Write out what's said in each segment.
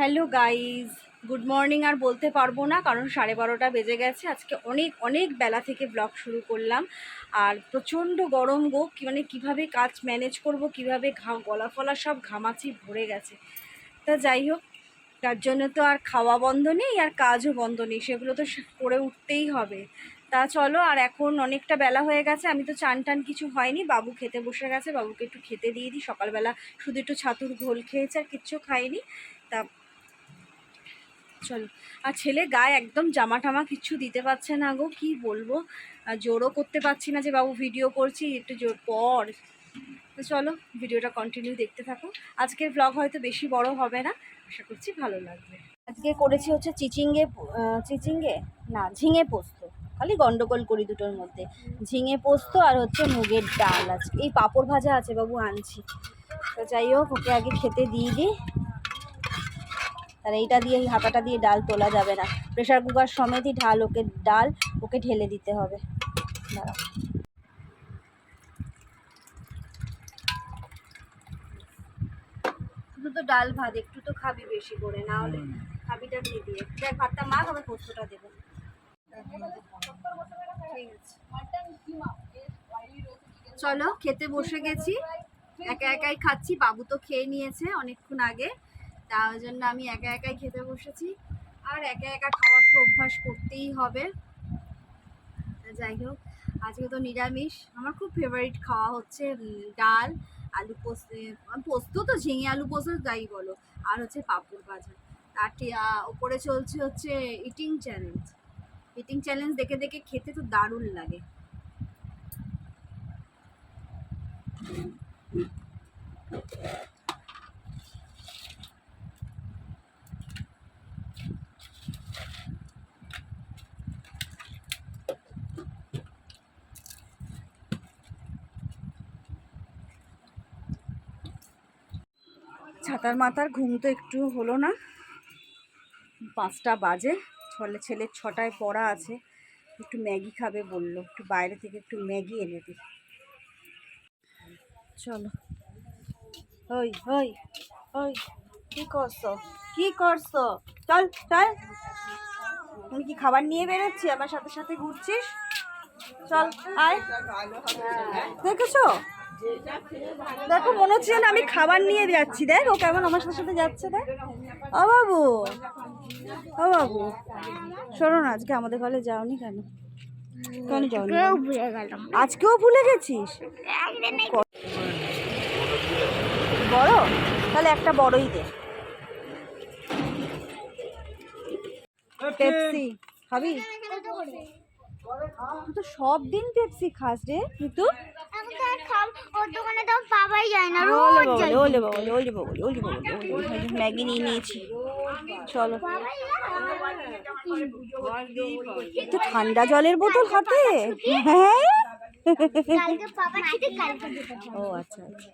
Hello guys good morning আর বলতে পারব না, কারণ সাড়ে বারোটা বেজে গেছে। আজকে অনেক অনেক বেলা থেকে ব্লগ শুরু করলাম। আর প্রচণ্ড গরম গো মানে কীভাবে কাজ ম্যানেজ করব, কীভাবে ঘা গলা ফলা সব ঘামাচি ভরে গেছে। তা যাই হোক, তার জন্য তো আর খাওয়া বন্ধ নেই, আর কাজও বন্ধ নেই, সেগুলো তো করে উঠতেই হবে। তা চলো, আর এখন অনেকটা বেলা হয়ে গেছে, আমি তো চান টান কিছু হয়নি, বাবু খেতে বসে গেছে, বাবুকে একটু খেতে দিয়ে দিই, সকালবেলা শুধু একটু ছাতুর ঘোল খেয়েছে, আর কিচ্ছু খাইনি। তা চলো। আর ছেলে গায়ে একদম জামা টামা কিছু দিতে পারছে না গো, কি বলব? আর জোরও করতে পারছি না যে বাবু ভিডিও করছি, একটু জোর পর। তো চলো, ভিডিওটা কন্টিনিউ দেখতে থাকো। আজকের ব্লগ হয়তো বেশি বড় হবে না, আশা করছি ভালো লাগবে। আজকে করেছি হচ্ছে চিচিঙ্গে চিচিঙ্গে? না, ঝিঙে পোস্ত। খালি গন্ডগোল করি দুটোর মধ্যে। ঝিঙে পোস্ত আর হচ্ছে মুগের ডাল আছে এই পাঁপড় ভাজা আছে বাবু, আনছি। তো যাই হোক, ওকে আগে খেতে দিয়ে দিই। তাহলে এইটা দিয়ে হাতাটা দিয়ে ডাল তোলা যাবে না। প্রেশার কুকার সমেতই ঢাল ওকে ডাল ওকে ঢেলে দিতে হবে। শুধু তো ডাল ভাত একটু তো খাবি বেশি করে না হলে খাবিটা দিয়ে দিয়ে দেখ ভাতটা মা আবার পোস্তটা দেবো। ঠিক চলো খেতে বসে গেছি। একা একাই খাচ্ছি বাবু তো খেয়ে নিয়েছে অনেকক্ষণ আগে। তার জন্য আমি একা একাই খেতে বসেছি। আর একা একা খাওয়ার তো অভ্যাস করতেই হবে। যাই হোক, আজকে তো নিরামিষ। আমার খুব ফেভারিট খাওয়া হচ্ছে ডাল, আলু পোস্ত পোস্ত তো ঝিঙে আলু পোস্ত যাই বলো। আর হচ্ছে পাঁপড় ভাজা। তার ওপরে চলছে হচ্ছে ইটিং চ্যালেঞ্জ ইটিং চ্যালেঞ্জ দেখে দেখে খেতে তো দারুণ লাগে। ছাতার মাথার ঘুম তো একটু হলো না। পাঁচটা বাজে। ছলে ছেলের ছটায় পড়া আছে। একটু ম্যাগি খাবে বলল। একটু বাইরে থেকে একটু ম্যাগি এনে দিই চলো। ওই ওই ওই, কি করছ? কি করছ? চল চল। তুমি কি খাবার নিয়ে বেরোচ্ছি? আমার সাথে সাথে ঘুরছিস? চল, আয়। দেখেছ? দেখো মনে হচ্ছে যেন আমি খাবার নিয়ে যাচ্ছি। দেখ ও কেমন আমার সাথে সাথে যাচ্ছে দেখ। ও বাবু। ও বাবু। শোনো না আজকে আমাদের ঘরে যাওনি কেন? কেন যাওনি? আজকেও ভুলে গেছিস? বড়? তাহলে একটা বড়ই দে। পেপসি। খাবি? তুই তো সব দিন পেপসি খাস রে ঋতু। এখন তো আর খাব দোকানে তো পাওয়াই যায় না রোজ যাই ওলে ওলে ওলে ম্যাগি নিয়ে নিয়েছি। চলো। তো ঠান্ডা জলের বোতল হাতে? হ্যাঁ। ও আচ্ছা আচ্ছা।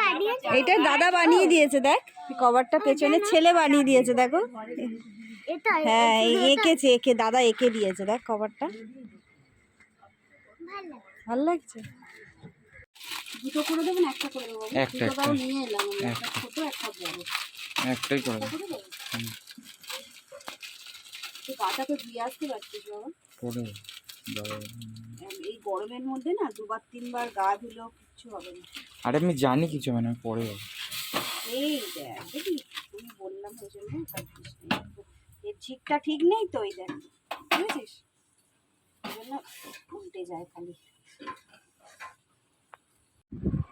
বানিয়েছে। এইটা দাদা বানিয়ে দিয়েছে দেখ। কভারটা পেছনে ছেলে বানিয়ে দিয়েছে দেখো। হ্যাঁ এঁকেছে এঁকে দাদা এঁকে দিয়েছে দেখ কভারটা। ভালো লাগছে? দুটো করে দেবেন একটা করে দেবো। একটা, একটা। নিয়ে এলাম একটা ছোট একটা বড়। একটাই করে। দেবো। তো ধুয়ে আসতে পারছিস বাবা দাও। এই গরমের মধ্যে না দুবার তিনবার গা ধুলেও কিচ্ছু হবে না। আরে আমি জানি কিছু হবে না পরে হবে। এই দেখ দেখি আমি বললাম ওই জন্য এর ঠিকটা ঠিক নেই তো এই দেখ বুঝেছিস? ওই জন্য উল্টে যায় খালি।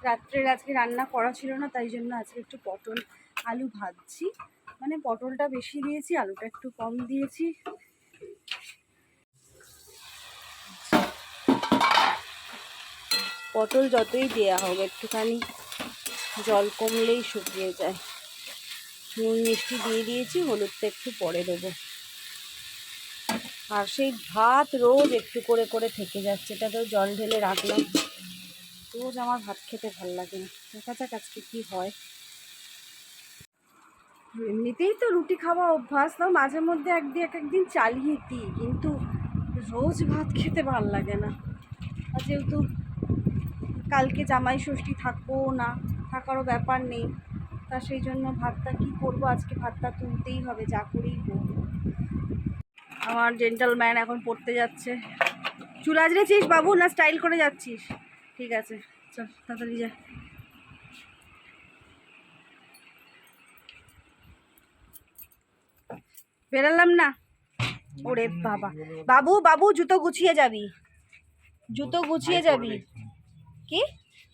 রাত্রের আজকে রান্না করা ছিল না, তাই জন্য আজকে একটু পটল আলু ভাজছি। মানে পটলটা বেশি দিয়েছি, আলুটা একটু কম দিয়েছি। পটল যতই দেওয়া হোক, একটুখানি জল কমলেই শুকিয়ে যায়। নুন মিষ্টি দিয়ে দিয়েছি, হলুদটা একটু পরে দেবো। আর সেই ভাত রোজ একটু করে করে থেকে যাচ্ছে এটা তো জল ঢেলে রাখলাম। রোজ আমার ভাত খেতে ভালো লাগে না। দেখা যাক আজকে কী হয়? এমনিতেই তো রুটি খাওয়া অভ্যাস, তাও মাঝে মধ্যে একদিন এক একদিন চালিয়ে দিই, কিন্তু রোজ ভাত খেতে ভালো লাগে না। আর যেহেতু কালকে জামাই ষষ্ঠী থাকব না, থাকারও ব্যাপার নেই, তা সেই জন্য ভাতটা কি করব? আজকে ভাতটা তুলতেই হবে, যা করেই হোক। আমার জেন্টালম্যান এখন পড়তে যাচ্ছে। চুল আজরেছিস বাবু না স্টাইল করে যাচ্ছিস? ঠিক আছে, চল, তাড়াতাড়ি যা। বেরালাম না? ওরে বাবা। বাবু বাবু, জুতো গুছিয়ে যাবি। জুতো গুছিয়ে যাবি। কি?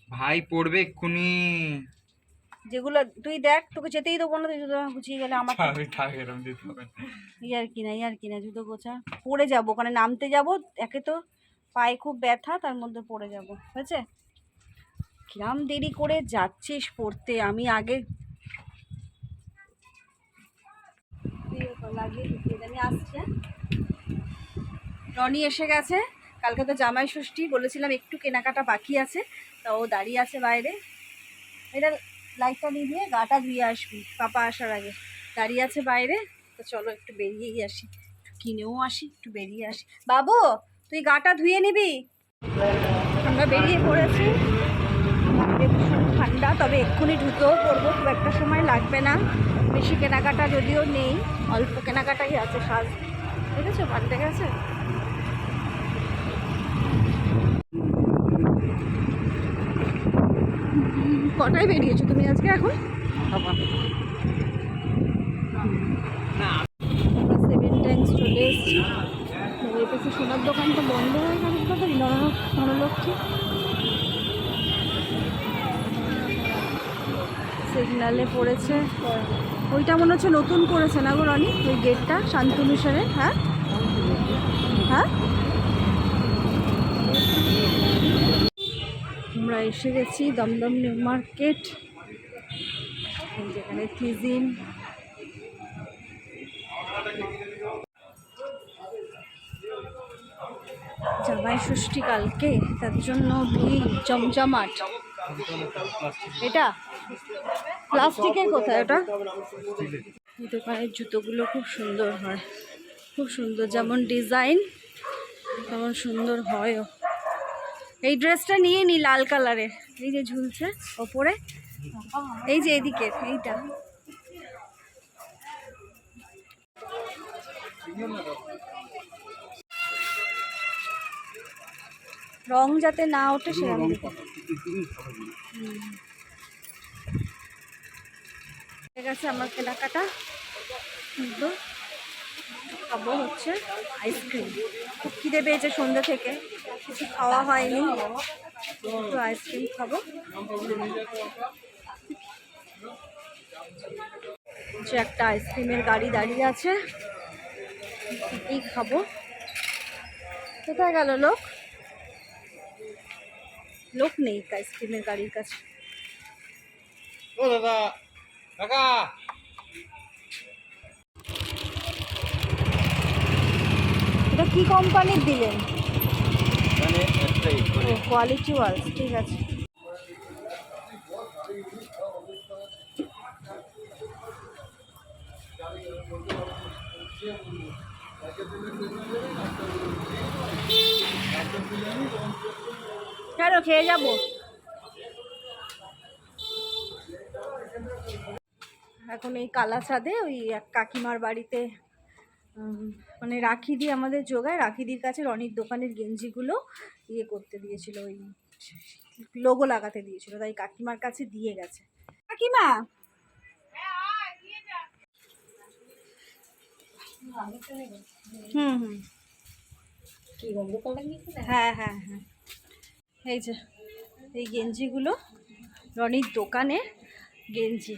ভাই পড়বে এক্ষুনি। যেগুলো তুই দেখ তোকে যেতেই দেবো না তুই জুতো গুছিয়ে গেলে আমার। ইয়ার কি না ইয়ার কি না জুতো গোছা পড়ে যাব ওখানে নামতে যাব একে তো পায়ে খুব ব্যথা তার মধ্যে পড়ে যাব হয়েছে কিরাম দেরি করে যাচ্ছিস পড়তে আমি আগে তুই লাগিয়ে আমি আসছি? রনি এসে গেছে কালকে তো জামাই ষষ্ঠী বলেছিলাম একটু কেনাকাটা বাকি আছে তা ও দাঁড়িয়ে আছে বাইরে এটা লাইটটা নিয়ে দিয়ে গাটা ধুয়ে আসবি। পাপা আসার আগে। দাঁড়িয়ে আছে বাইরে, তো চলো একটু বেরিয়েই আসি। একটু কিনেও আসি, একটু বেরিয়ে আসি। বাবু, তুই গাটা ধুয়ে নিবি? আমরা বেরিয়ে পড়েছি। ভীষণ ঠান্ডা, তবে এক্ষুনি ঢুকেও পড়ব, খুব একটা সময় লাগবে না। বেশি কেনাকাটা যদিও নেই, অল্প কেনাকাটাই আছে সাজ। দেখেছ? পাল্টে গেছে? কটায় বেরিয়েছো? তুমি আজকে এখন? সেভেন টাইমস চলে এসেছি। সোনার দোকানটা বন্ধ হয়ে গেল তাড়াতাড়ি নর- নরলক্ষ্মী। সিগনালে পড়েছে। ওইটা মনে হচ্ছে নতুন করেছে না গো রনি? ওই গেটটা শান্তনুসারে হ্যাঁ? হ্যাঁ? এসে গেছি দমদম নিউ মার্কেট যেখানে থিজিন জামাই ষষ্ঠী কালকে, তার জন্য ভিড়, জমজমাট। এটা? প্লাস্টিকের কোথায় ওটা? দোকানের জুতোগুলো খুব সুন্দর হয়। খুব সুন্দর, যেমন ডিজাইন তেমন সুন্দর হয়ও। এই ড্রেসটা নিয়ে নি লাল কালারের এই যে ঝুলছে ওপরে। এই যে এদিকে এইটা। রং যাতে না ওঠে সেরকম। আমার কেনাকাটা। কিন্তু খাব হচ্ছে আইসক্রিম। খিদে পেয়েছে সন্ধ্যা থেকে। কিছু খাওয়া হয়নি। একটু আইসক্রিম খাব। যে একটা আইসক্রিমের গাড়ি দাঁড়িয়ে আছে। এই খাব? কোথায় গেল লোক? লোক নেই আইসক্রিমের গাড়ির কাছে। ও দাদা এটা কি কোম্পানির দিলেন? মানে ও কোয়ালিটি ওয়ালস ঠিক আছে। কেন খেয়ে যাব। এখন এই কালা ছাদে ওই এক কাকিমার বাড়িতে মানে রাখি দিয়ে আমাদের যোগায় রাখিদির কাছে রনির দোকানের গেঞ্জিগুলো ইয়ে করতে দিয়েছিল, ওই লোগো লাগাতে দিয়েছিল, তাই কাকিমার কাছে দিয়ে গেছে। কাকিমা! হুম হুম। হ্যাঁ হ্যাঁ হ্যাঁ। এই যে, এই গেঞ্জিগুলো রনির দোকানে গেঞ্জি,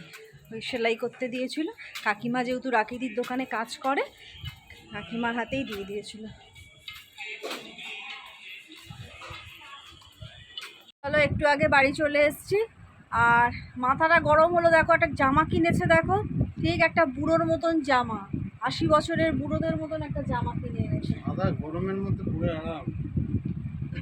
ওই সেলাই করতে দিয়েছিল। কাকিমা যেহেতু রাকিদির দোকানে কাজ করে কাকিমার হাতেই দিয়ে দিয়েছিল। চলো একটু আগে বাড়ি চলে এসেছি। আর মাথাটা গরম হলো দেখো একটা জামা কিনেছে দেখো। ঠিক একটা বুড়োর মতন জামা আশি বছরের বুড়োদের মতন একটা জামা কিনে এনেছে। গরমের মধ্যে পুরো আরাম।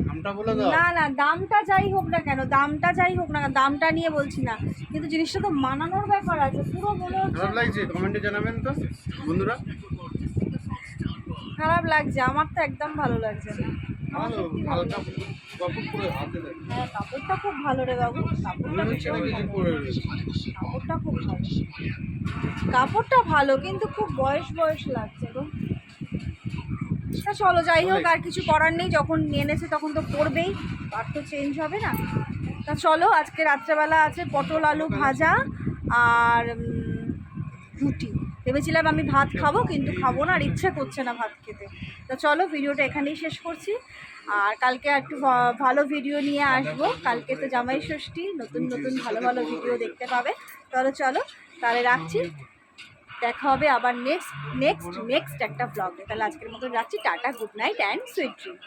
নামটা বলে দাও। না না দামটা যাই হোক না কেন দামটা যাই হোক না দামটা নিয়ে বলছি না। কিন্তু জিনিসটা তো মানানোর ব্যাপার আছে পুরো মনে হচ্ছে খারাপ লাগছে? কমেন্টে জানাবেন তো বন্ধুরা। খারাপ লাগছে আমার তো একদম ভালো লাগছে না। আমার সত্যি ভালো হ্যাঁ কাপড়টা খুব ভালো রে বাবু কাপড়টা কাপড়টা খুব ভালো। কাপড়টা ভালো কিন্তু খুব বয়স বয়স লাগছে গো। তা চলো যাই হোক আর কিছু করার নেই যখন নিয়ে এনেছে তখন তো পড়বেই আর তো চেঞ্জ হবে না। তা চলো আজকে রাত্রেবেলা আছে পটল আলু ভাজা আর রুটি। ভেবেছিলাম আমি ভাত খাব, কিন্তু খাব না আর ইচ্ছে করছে না ভাত খেতে। তো চলো ভিডিওটা এখানেই শেষ করছি। আর কালকে একটু ভালো ভিডিও নিয়ে আসব। কালকে তো জামাই ষষ্ঠী, নতুন নতুন ভালো ভালো ভিডিও দেখতে পাবে। তাহলে চলো, তাহলে রাখছি। দেখা হবে আবার নেক্সট নেক্সট নেক্সট একটা ব্লগে তাহলে আজকের মতো রাখছি। Tata good night and sweet dream